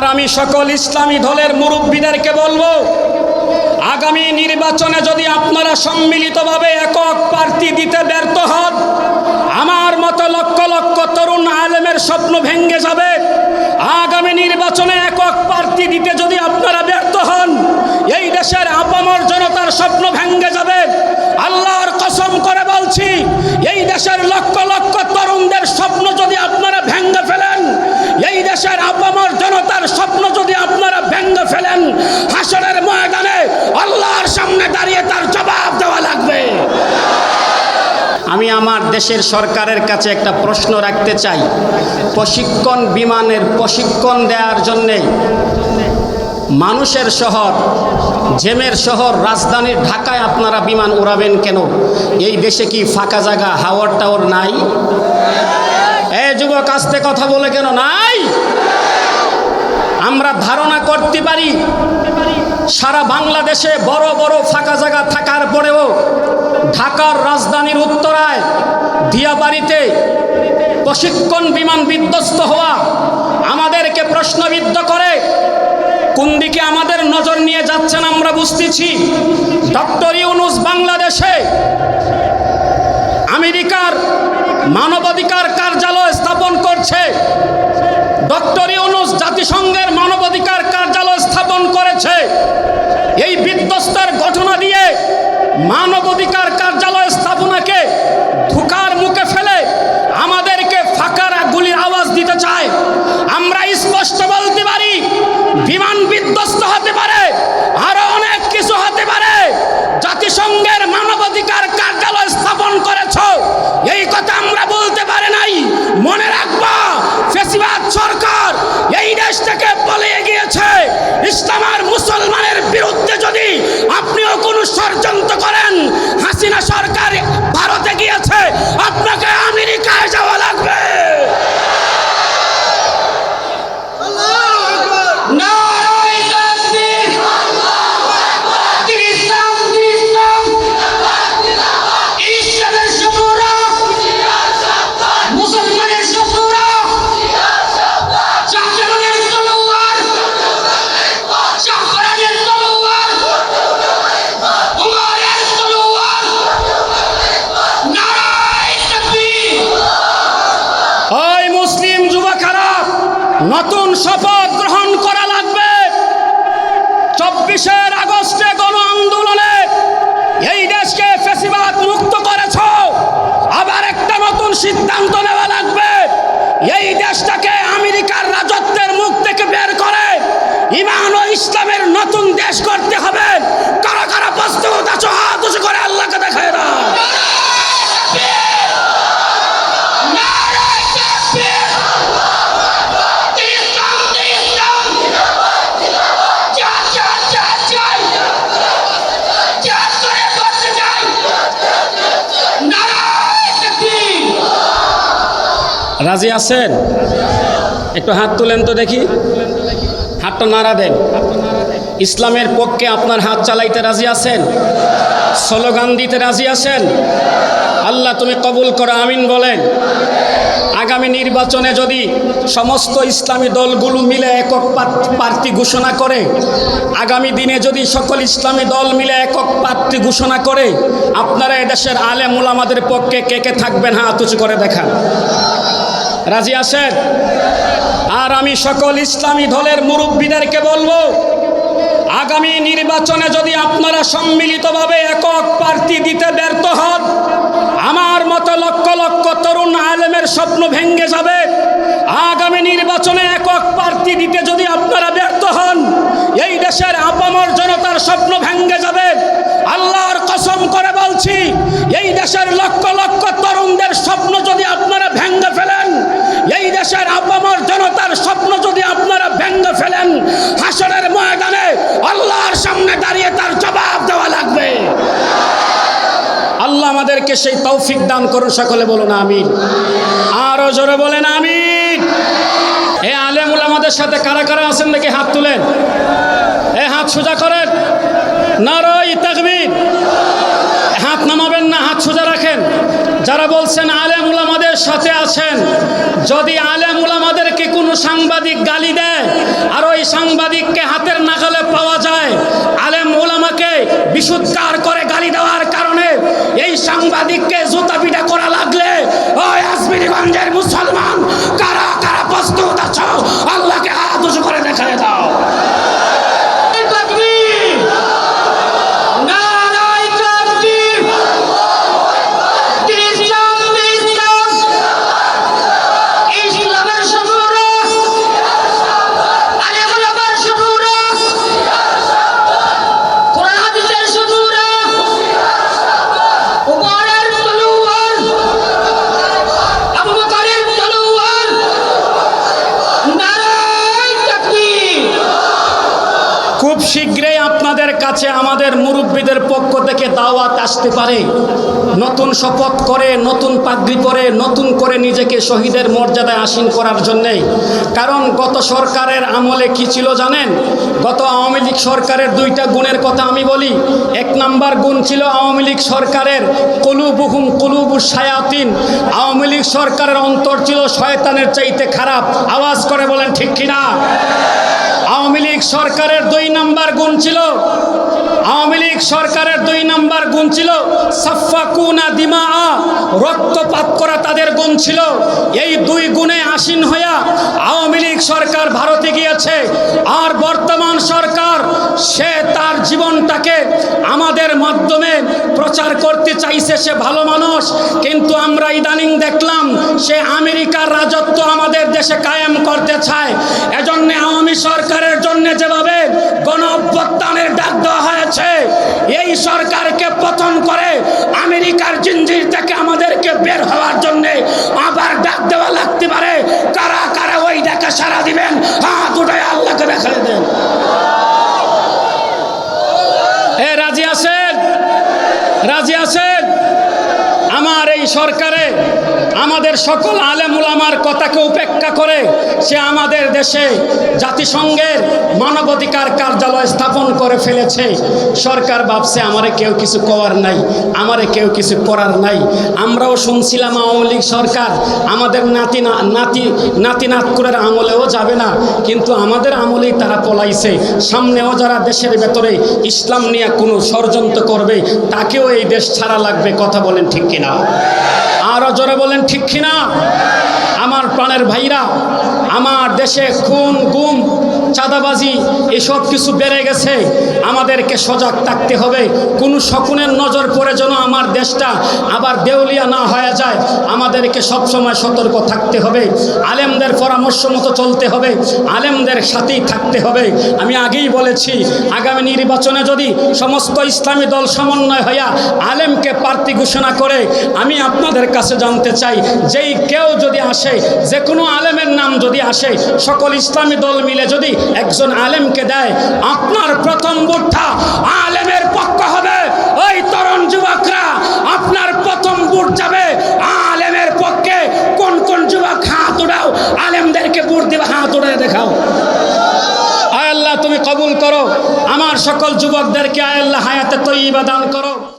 আর আমি সকল ইসলামী দলের মুরব্বীদেরকে বলব, আগামী নির্বাচনে যদি আপনারা সম্মিলিতভাবে একক প্রার্থী দিতে ব্যর্থ হন, আমার মতো লক্ষ লক্ষ তরুণ আলেমের স্বপ্ন ভেঙ্গে যাবে। আগামী নির্বাচনে একক প্রার্থী দিতে যদি আপনারা ব্যর্থ হন এই দেশের আপামর জনতার স্বপ্ন ভেঙ্গে যাবে আল্লাহর কসম করে বলছি এই দেশের লক্ষ লক্ষ তরুণদের স্বপ্ন যদি আপনারা ভেঙ্গে ফেলেন এই দেশের আপামর জনতার স্বপ্ন যদি আপনারা হাসরের ময়দানে আল্লাহর সামনে দাঁড়িয়ে তার জবাব দেওয়া লাগবে। আমি আমার দেশের সরকারের কাছে একটা প্রশ্ন রাখতে চাই। প্রশিক্ষণ বিমানের প্রশিক্ষণ দেওয়ার জন্যে মানুষের শহর, জেমের শহর, রাজধানীর ঢাকায় আপনারা বিমান উড়াবেন কেন? এই দেশে কি ফাঁকা জায়গা, হাওয়ার টাওয়ার নাই? এ যুবক, আসতে কথা বলে কেন? নাই! আমরা ধারণা করতে পারি, সারা বাংলাদেশে বড় বড় ফাঁকা জায়গা থাকার পরেও ঢাকার রাজধানীর উত্তরায়, দিয়াবাড়িতে প্রশিক্ষণ বিমান বিধ্বস্ত হওয়া আমাদেরকে প্রশ্নবিদ্ধ করে কোন দিকে আমাদের নজর নিয়ে যাচ্ছেন আমরা বুঝতেছি। ডক্টর ইউনুস বাংলাদেশে আমেরিকার মানবাধিকার কার্যালয় স্থাপন করছে ডক্টর ইউনুস জাতিসংঘের মানবাধিকার কার্যালয় স্থাপন করেছে এই বিধ্বস্তের ঘটনা দিয়ে মানবাধিকার নতুন শপথ গ্রহণ করা লাগবে। চব্বিশের আগস্টে গণ আন্দোলনে এই দেশকে ফেসিবাদ মুক্ত করেছ। আবার একটা নতুন সিদ্ধান্ত নেওয়া লাগবে। এই দেশটাকে আমেরিকার রাজত্বের মুখ থেকে বের করে ইমান ও ইসলামের নতুন দেশ করতে হবে। কারা কারা প্রস্তুত আছো হাত করে আল্লাহকে দেখায় না রাজি আছেন? একটু হাত তুলেন তো দেখি। হাতটা নাড়া দেন। ইসলামের পক্ষে আপনার হাত চালাইতে রাজি আছেন? স্লোগান দিতে রাজি আছেন? আল্লাহ তুমি কবুল করো, আমিন বলেন। আগামী নির্বাচনে যদি সমস্ত ইসলামী দলগুলো মিলে একক প্রার্থী ঘোষণা করে, আগামী দিনে যদি সকল ইসলামী দল মিলে একক প্রার্থী ঘোষণা করে, আপনারা এদেশের আলেম উলামাদের পক্ষে কে কে থাকবেন? হাত উঁচু করে দেখান। রাজি আছেন? আর আমি সকল ইসলামী দলের মুরব্বীদেরকে বলব, আগামী নির্বাচনে যদি আপনারা সম্মিলিতভাবে একক প্রার্থী দিতে ব্যর্থ হন, আমার মতো লক্ষ লক্ষ তরুণ আলেমের স্বপ্ন ভেঙ্গে যাবে। আগামী নির্বাচনে একক প্রার্থী দিতে যদি আপনারা ব্যর্থ হন, এই দেশের আপামর জনতার স্বপ্ন ভেঙ্গে যাবে। আল্লাহর কসম করে বলছি, এই দেশের লক্ষ লক্ষ তরুণদের স্বপ্ন যদি আপনারা ভেঙ্গে ফেলেন এই দেশের আপামর জনতার স্বপ্ন যদি আপনারা ভেঙ্গে ফেলেন হাসরের ময়দানে আল্লাহর সামনে দাঁড়িয়ে তার জবাব দেওয়া লাগবে। আল্লাহ আমাদেরকে সেই তৌফিক দান করুন, সকলে বলুন আমিন। আরও জোরে বলেন আমিন। এ আলেমুল আমাদের সাথে কারা কারা আছেন দেখি হাত তুলেন। এ হাত সোজা করেন। নারই তাকবীর। হাত নামাবেন না, হাত সোজা রাখেন। যারা বলছেন আলেম উলামাদের সাথে আছেন। যদি আলেম উলামাদেরকে কোনো সাংবাদিক গালি দেয়, আর ওই সাংবাদিককে হাতের নাগালে পাওয়া যায়, আলেম ওলামাকে বিশুদ্ধার করে গালি দেওয়ার কারণে কাছে আমাদের মুরব্বীদের পক্ষ থেকে দাওয়াত আসতে পারে। নতুন শপথ করে, নতুন পাগড়ি পরে, নতুন করে নিজেকে শহীদের মর্যাদায় আসীন করার জন্যে। কারণ গত সরকারের আমলে কি ছিল জানেন? গত আওয়ামী লীগ সরকারের দুইটা গুণের কথা আমি বলি। এক নাম্বার গুণ ছিল আওয়ামী লীগ সরকারের কলুবুহুম কলুবু সায়াতিন আওয়ামী লীগ সরকারের অন্তর ছিল শয়তানের চাইতে খারাপ। আওয়াজ করে বলেন, ঠিক কিনা? লীগ সরকারের দুই নাম্বার গুণ ছিল। আওয়ামী লীগ সরকারের দুই নাম্বার গুণ ছিল। সাফাকুনা দিমা রক্তপাত করা তাদের গুণ ছিল। এই দুই গুণে আসীন হইয়া আওয়ামী লীগ সরকার ভারতে গিয়েছে। আর বর্তমান সরকার, সে তার জীবনটাকে আমাদের মাধ্যমে প্রচার করতে চাইছে। সে ভালো মানুষ, কিন্তু আমরা ইদানিং দেখলাম, সে আমেরিকার রাজত্ব আমাদের দেশে কায়েম করতে চায়। এজন্য আওয়ামী সরকারের জন্য যেভাবে গণ অভ্যুত্থানের ডাক দেওয়া হয়েছে। এই সরকারকে পতন করে আমেরিকার জিঞ্জির থেকে আমাদেরকে বের হওয়ার জন্য আবার ডাক দেওয়া লাগতে পারে। কারা কারা ওই ডাকে সারা দিবেন? হাত উঠায় আল্লাহকে দেখা দেন। এ, রাজি আছেন? রাজি আছেন? আমার এই সরকারে আমাদের সকল আলেমুলামার কথাকে উপেক্ষা করে সে আমাদের দেশে জাতিসংঘের মানবাধিকার কার্যালয় স্থাপন করে ফেলেছে। সরকার ভাবছে, আমারে কেউ কিছু করার নাই, আমারে কেউ কিছু করার নাই। আমরাও শুনছিলাম আওয়ামী লীগ সরকার আমাদের নাতি নাতি নাতি নাতকুরের আমলেও যাবে না। কিন্তু আমাদের আমলেই তারা পলাইছে। সামনেও যারা দেশের ভেতরে ইসলাম নিয়ে কোনো ষড়যন্ত্র করবে, তাকেও এই দেশ ছাড়া লাগবে। কথা বলেন ঠিক কিনা? আরও জোরে বলেন, ঠিক কিনা? আমার প্রাণের ভাইরা, আমার দেশে খুন, গুম, চাঁদাবাজি, এসব কিছু বেড়ে গেছে। আমাদেরকে সজাগ থাকতে হবে। কোনো শকুনের নজর পড়ে যেন আমার দেশটা আবার দেউলিয়া না হয়ে যায়। আমাদেরকে সবসময় সতর্ক থাকতে হবে। আলেমদের পরামর্শ মতো চলতে হবে। আলেমদের সাথেই থাকতে হবে। আমি আগেই বলেছি, আগামী নির্বাচনে যদি সমস্ত ইসলামী দল সমন্বয় হইয়া আলেমকে প্রার্থী ঘোষণা করে, আমি আপনাদের কাছে জানতে চাই, যেই কেউ যদি আসে যে কোনো আলেমের নাম যদি আসে, সকল ইসলামী দল মিলে যদি একজন আলেমকে দেয়, আপনার প্রথম ভোটটা আলেমের পক্ষ হবে। ওই তরুণ যুবকরা, আপনার প্রথম ভোট যাবে আলেমের পক্ষে। কোন কোন যুবক হাত উঠাও, আলেমদেরকে বুট দিবে, হাত উঠে দেখাও। আল্লাহ, তুমি কবুল করো। আমার সকল যুবকদেরকে আল্লাহ, হায়াতে তৈবা দান করো।